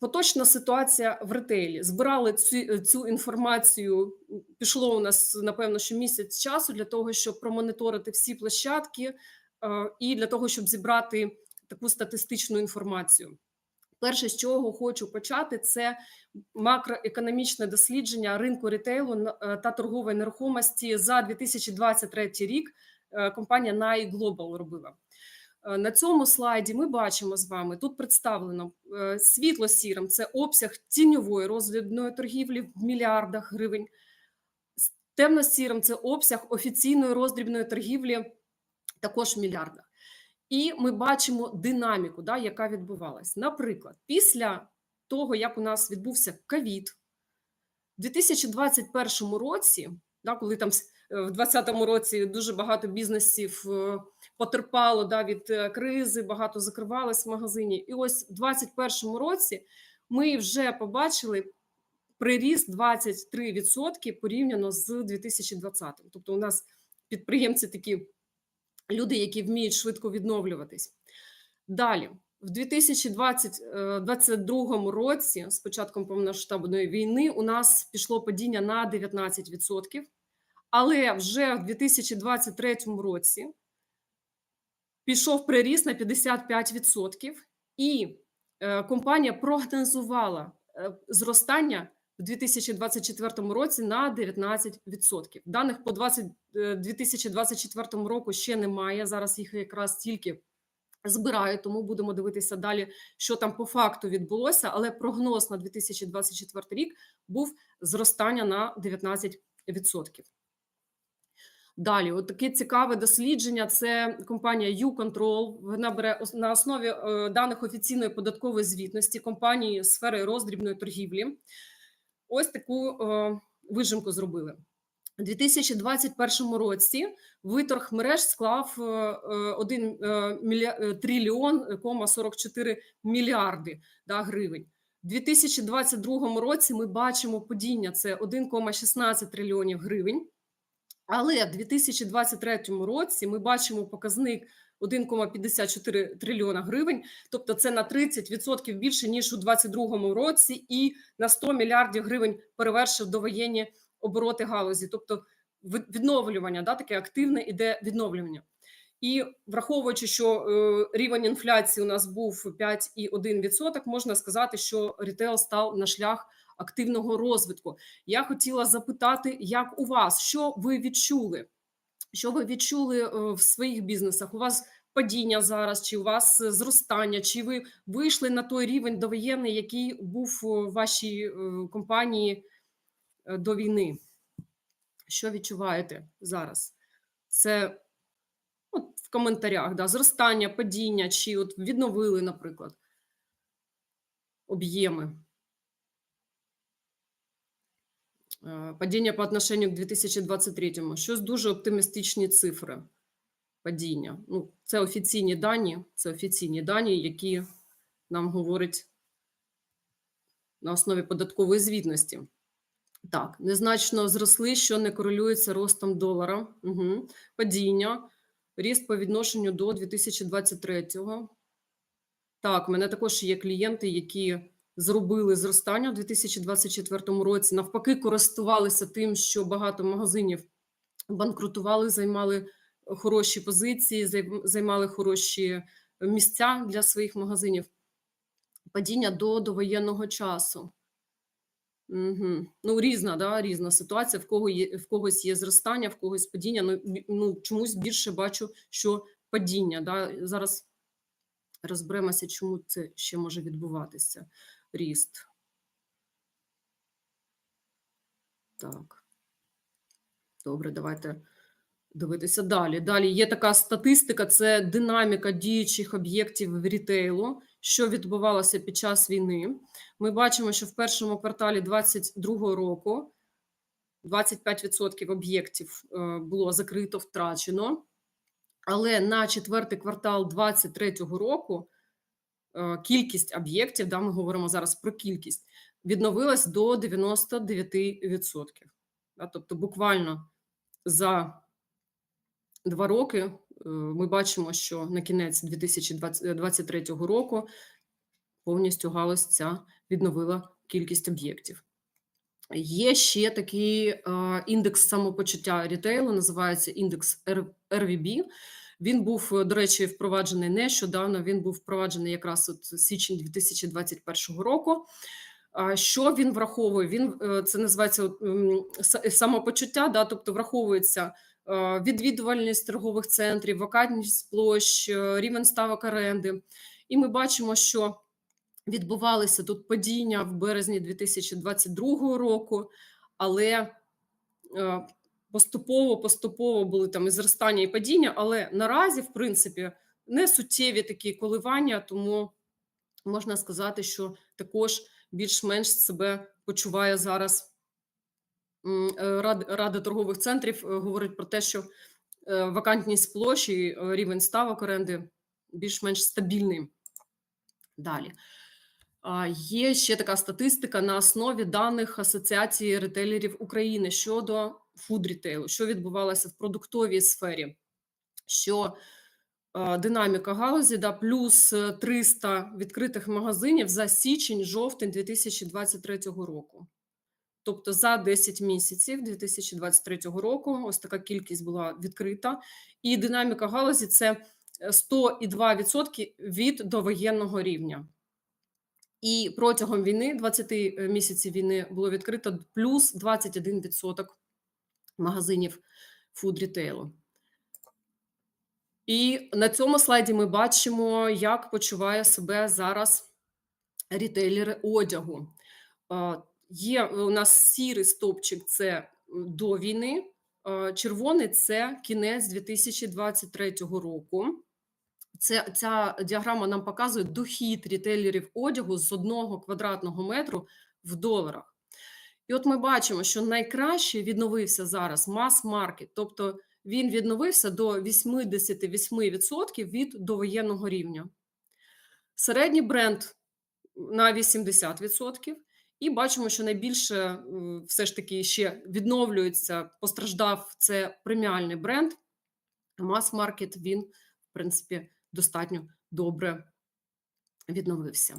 Поточна ситуація в ретейлі. Збирали цю, цю інформацію. Пішло у нас напевно що місяць часу для того, щоб промоніторити всі площадки е, і для того, щоб зібрати таку статистичну інформацію. Перше, з чого хочу почати, це макроекономічне дослідження ринку ретейлу е, та торгової нерухомості за 2023 рік. е, Компанія NAI Global робила. Е, На цьому слайді ми бачимо з вами тут представлено е, світло-сірим це обсяг тіньової роздрібної торгівлі в мільярдах гривень. Темно-сірим це обсяг офіційної роздрібної торгівлі також в мільярдах. І ми бачимо динаміку, да, яка відбувалась. Наприклад, після того, як у нас відбувся ковід, в 2021 році, да, коли там е, в 2020 році дуже багато бізнесів потерпало да, від е, кризи, багато закривалось магазинів. І ось в 2021 році ми вже побачили приріст 23% порівняно з 2020. Тобто, у нас підприємці такі люди, які вміють швидко відновлюватись. Далі, в 2022 році, з початком повномасштабної війни, у нас пішло падіння на 19%, але вже в 2023 році пішов приріст на 55%, і е, компанія прогнозувала е, зростання в 2024 році на 19%. Даних по 20, е, 2024 року ще немає. Зараз їх якраз тільки збирають, тому будемо дивитися далі, що там по факту відбулося. Але прогноз на 2024 рік був зростання на 19%. Далі, от таке цікаве дослідження. Це компанія YouControl. Вона бере на основі е, даних офіційної податкової звітності компанії сфери роздрібної торгівлі. Ось таку е, вижимку зробили. У 2021 році виторг мереж склав е, е, 1 е, трильйон е, кома 44 мільярди да, гривень. У 2022 році ми бачимо падіння це 1,16 трильйонів гривень. Але в 2023 році ми бачимо показник 1,54 трильйона гривень, тобто це на 30% більше ніж у 2022 році, і на 100 мільярдів гривень перевершив довоєнні обороти галузі, тобто відновлювання, да, таке активне іде відновлювання. І враховуючи, що е, рівень інфляції у нас був 5,1%, можна сказати, що рітейл став на шлях активного розвитку. Я хотіла запитати, як у вас, що ви відчули? Що ви відчули е, в своїх бізнесах? У вас падіння зараз, чи у вас е, зростання, чи ви вийшли на той рівень довоєнний, який був у вашій е, компанії до війни? Що відчуваєте зараз? Це от в коментарях, да, зростання, падіння, чи от відновили, наприклад, об'єми. Падіння по отношенню к 2023-му. Щось дуже оптимістичні цифри падіння. Ну, це офіційні дані, це офіційні дані, які нам говорять на основі податкової звітності. Так, незначно зросли, що не корелюється ростом долара. Угу. Падіння, ріст по відношенню до 2023-го. Так, у мене також є клієнти, які зробили зростання у 2024 році. Навпаки, користувалися тим, що багато магазинів банкрутували, займали хороші позиції, займали хороші місця для своїх магазинів. Падіння до довоєнного часу. Угу. Ну, різна, да, різна ситуація. В кого є в когось є зростання, в когось падіння. Ну, ну чомусь більше бачу, що падіння. Да. Зараз розберемося, чому це ще може відбуватися. Ріст. Так. Добре, давайте дивитися далі. Далі є така статистика: це динаміка діючих об'єктів рітейлу, що відбувалося під час війни. Ми бачимо, що в першому кварталі 2022 року 25% об'єктів е, було закрито, втрачено. Але на четвертий квартал 2023 року кількість об'єктів, да, ми говоримо зараз про кількість, відновилась до 99%. Да, тобто, буквально за два роки е, ми бачимо, що на кінець 2023 року повністю галузь ця відновила кількість об'єктів. Є ще такий е, індекс самопочуття рітейлу, називається індекс RVB. Він був, е, до речі, впроваджений нещодавно. Він був впроваджений якраз от січень 2021 року. Що він враховує? Він е, це називається от, м, с- самопочуття, да, тобто враховується е, відвідувальність торгових центрів, вакантність площ, рівень ставок оренди. І ми бачимо, що відбувалися тут падіння в березні 2022 року, але поступово поступово були там і зростання і падіння. Але наразі, в принципі, не суттєві такі коливання, тому можна сказати, що також більш-менш себе почуває зараз. Е, Рад- Рада торгових центрів е, говорить про те, що е, вакантність площ і е, рівень ставок оренди більш-менш стабільний. Далі. Є ще така статистика на основі даних Асоціації ретейлерів України щодо фуд-рітейлу, що відбувалося в продуктовій сфері, що е, динаміка галузі да, плюс е, 300 відкритих магазинів за січень-жовтень 2023 року. Тобто за 10 місяців 2023 року ось така кількість була відкрита, і динаміка галузі це е, 102% від довоєнного рівня. І протягом війни, 20 місяців війни, було відкрито плюс 21% магазинів фуд-рітейлу. І на цьому слайді ми бачимо, як почуває себе зараз рітейлери одягу. Є у нас сірий стовпчик це до війни, червоний це кінець 2023 року. Це ця діаграма нам показує дохід рітейлерів одягу з одного квадратного метру в доларах. І от ми бачимо, що найкраще відновився зараз мас-маркет, тобто він відновився до 88% від довоєнного рівня. Середній бренд на 80%. І бачимо, що найбільше е, все ж таки ще відновлюється, постраждав це преміальний бренд. Мас-маркет він, в принципі, достатньо добре відновився.